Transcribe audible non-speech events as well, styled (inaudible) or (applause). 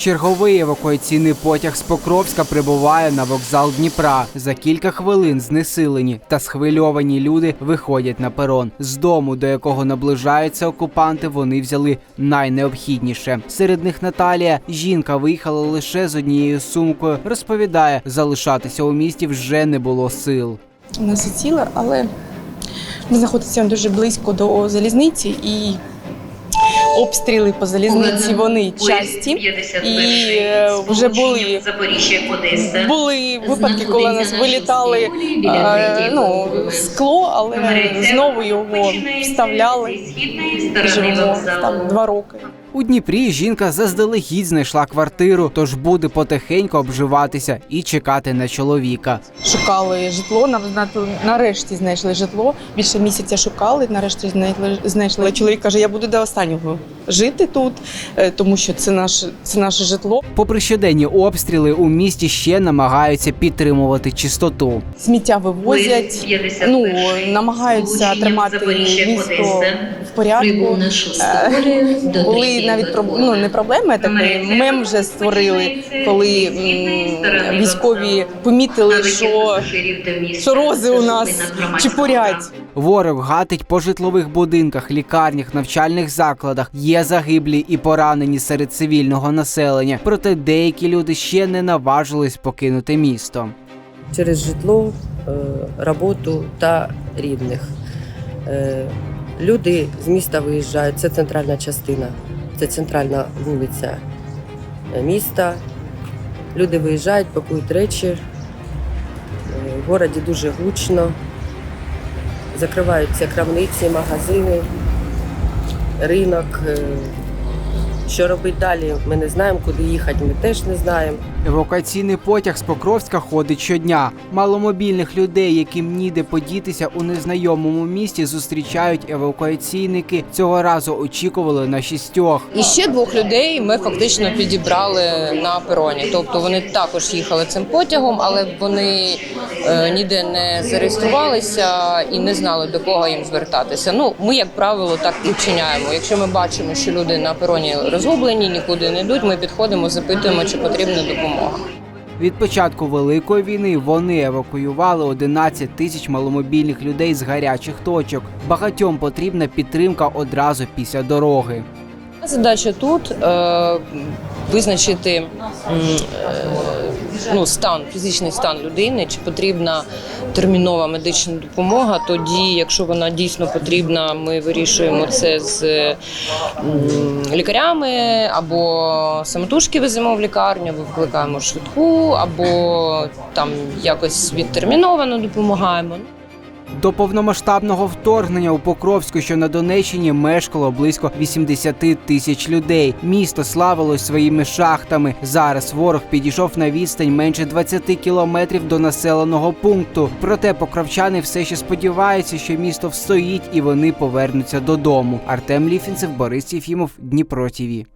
Черговий евакуаційний потяг з Покровська прибуває на вокзал Дніпра. За кілька хвилин знесилені та схвильовані люди виходять на перон. З дому, до якого наближаються окупанти, вони взяли найнеобхідніше. Серед них Наталія. Жінка виїхала лише з однією сумкою. Розповідає, залишатися у місті вже не було сил. Вона сіла, але ми знаходимося дуже близько до залізниці і обстріли по залізниці вони часті. І е, вже були, були випадки, коли нас вилітали ну, скло, але знову його вставляли. Живемо там два роки. У Дніпрі жінка заздалегідь знайшла квартиру, тож буде потихеньку обживатися і чекати на чоловіка. Шукали житло, на- на- нарешті знайшли житло. Більше місяця шукали, нарешті знайшли, знайшли. Чоловік каже, я буду до останнього жити тут, е, тому що це наше, це наше житло. Попри щоденні обстріли, у місті ще намагаються підтримувати чистоту. Сміття вивозять, ну, намагаються тримати місто в порядку. Е, Були (laughs) навіть проб- ну, не проблеми, а такий мем вже створили, коли військові помітили, що, що рози у нас чепурять. Ворог гатить по житлових будинках, лікарнях, навчальних закладах. Є загиблі і поранені серед цивільного населення. Проте деякі люди ще не наважились покинути місто. через житло, е, роботу та рідних. Е, Люди з міста виїжджають, це центральна частина, це центральна вулиця е, міста. Люди виїжджають, пакують речі. Е, В городі дуже гучно. Закриваються крамниці, магазини, ринок. Що робити далі, ми не знаємо, куди їхати, ми теж не знаємо. Евакуаційний потяг з Покровська ходить щодня. Маломобільних людей, яким ніде подітися у незнайомому місті, зустрічають евакуаційники. Цього разу очікували на шістьох. І ще двох людей ми фактично підібрали на пероні. Тобто вони також їхали цим потягом, але вони е, ніде не зареєструвалися і не знали до кого їм звертатися. Ну ми, як правило, так і вчиняємо. Якщо ми бачимо, що люди на пероні розгублені, нікуди не йдуть, ми підходимо, запитуємо, чи потрібна допомога. Від початку великої війни вони евакуювали 11 тисяч маломобільних людей з гарячих точок. Багатьом потрібна підтримка одразу після дороги. Задача тут е, визначити е, ну, стан, фізичний стан людини, чи потрібна термінова медична допомога. Тоді, якщо вона дійсно потрібна, ми вирішуємо це з лікарями або самотужки веземо в лікарню, або викликаємо швидку, або там якось відтерміновано допомагаємо. До повномасштабного вторгнення у Покровську, що на Донеччині, мешкало близько 80 тисяч людей. Місто славилось своїми шахтами. Зараз ворог підійшов на відстань менше 20 кілометрів до населеного пункту. Проте покровчани все ще сподіваються, що місто встоїть і вони повернуться додому. Артем Ліфінцев, Борис Єфімов, Дніпро ТІВІ.